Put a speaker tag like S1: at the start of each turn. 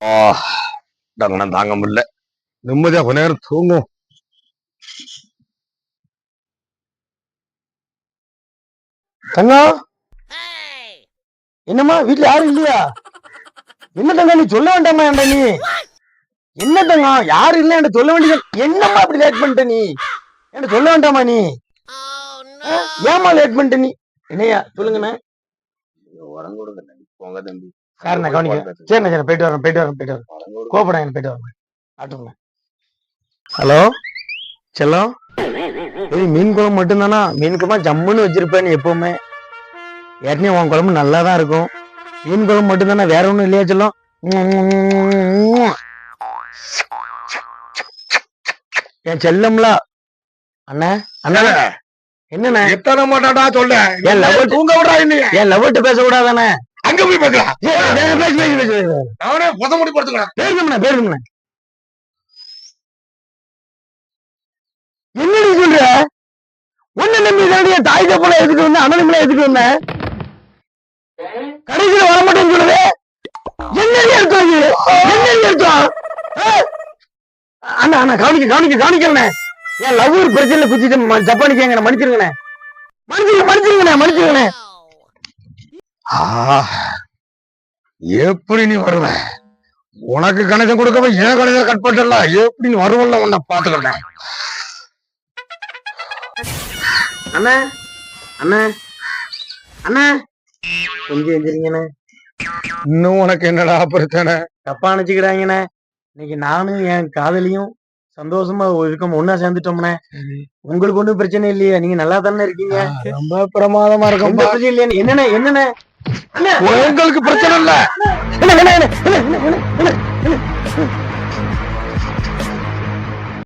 S1: ஆ தங்கனம் தாங்க முடியல. நிம்மதியா கொஞ்ச நேரம் தூங்கும்.
S2: தங்கம் என்னம்மா வீட்டுல யாரும் இல்லையா? என்ன தங்கம் நீ சொல்ல வேண்டாமா என்கிட்ட நீ? என்ன தங்கம் யாரும் இல்லை என்கிட்ட சொல்ல வேண்டியது? என்னம்மா இப்படி லேட் பண்ணிட்ட நீ? என்கிட்ட சொல்ல வேண்டாமா நீ? ஏமா லேட் பண்ணிட்ட நீ? என்னையா சொல்லுங்கண்ணா.
S1: உரம் கொடுங்க போங்க தம்பி.
S2: சரிண்ணே கவனிக்க சரிண்ணே சரி போயிட்டு வரேன் போயிட்டு வரேன் போயிட்டு வரேன். கோபடாங்க போயிட்டு வரேன். ஆட்டுங்க ஹலோ? செல்லம்? ஏய் மீன் குழம்பு மட்டும்தானா? மீன் குழம்பு ஜம்முன்னு வச்சிருப்பேன் எப்பவுமே. ஏற்கனவே உன் குழம்பு நல்லா தான் இருக்கும். மீன் குழம்பு மட்டும்தானே? வேற ஒண்ணும் இல்லையா செல்லம்? என் செல்லம்ல? அண்ணா அண்ணா. என்னண்ணே?
S1: எத்தனை மாட்டாடா சொல்ல?
S2: ஏன் லவ்
S1: தூங்க இல்லையா
S2: ஏன் லவ்ட்டு பேச கூடாதானே
S1: அங்க போய் பேசலாம்
S2: பேசு பேசு பேசு பேசு
S1: நானே புத முடி படுத்துக்கிறேன்
S2: பேருங்கண்ணா பேருங்கண்ணா என்னடி சொல்ற? ஒண்ணு நம்பி தாண்டி என் தாய் தப்பல எடுத்துட்டு வந்தேன் அண்ணனுங்களை எடுத்துட்டு வந்தேன் கடைசியில வர மாட்டேன்னு சொல்லுது? என்னடி அர்த்தம் இது? என்னடி அர்த்தம்? அண்ணா அண்ணா கவனிக்க கவனிக்க கவனிக்கலண்ணே. என் லவ் பிரச்சனை குச்சிட்டு ம- ஜப்பானிக்காங்க மன்னிச்சிருங்கண்ணே. மன்னிச்சிருங்க மன்னிச்சிருங்கண்ணே மன்னிச்சிருங்கண்ணே.
S1: எப்படி நீ வருவ? உனக்கு கணக்கு கொடுக்காம ஏன் கணக்கு கட் பண்ணல எப்படி நீ வருவல்ல உன்னை பாத்துக்கிட்டேன்
S2: அண்ணா அண்ணா அண்ணா. கொஞ்சம் எந்திரிங்கண்ணே.
S1: இன்னும் உனக்கு என்னடா பிரச்சனை?
S2: தப்பா நினைச்சுக்கிறாங்கண்ணே. இன்னைக்கு நானும் என் காதலியும் சந்தோஷமா இருக்கோம் ஒன்னா சேர்ந்துட்டோம்ண்ணே. உங்களுக்கு ஒண்ணும் பிரச்சனை இல்லையா. நீங்க நல்லா தானே இருக்கீங்க?
S1: ரொம்ப பிரமாதமா இருக்கும்
S2: என்னண்ணே என்னண்ணே?
S1: உங்களுக்கு பிரச்சனை இல்ல.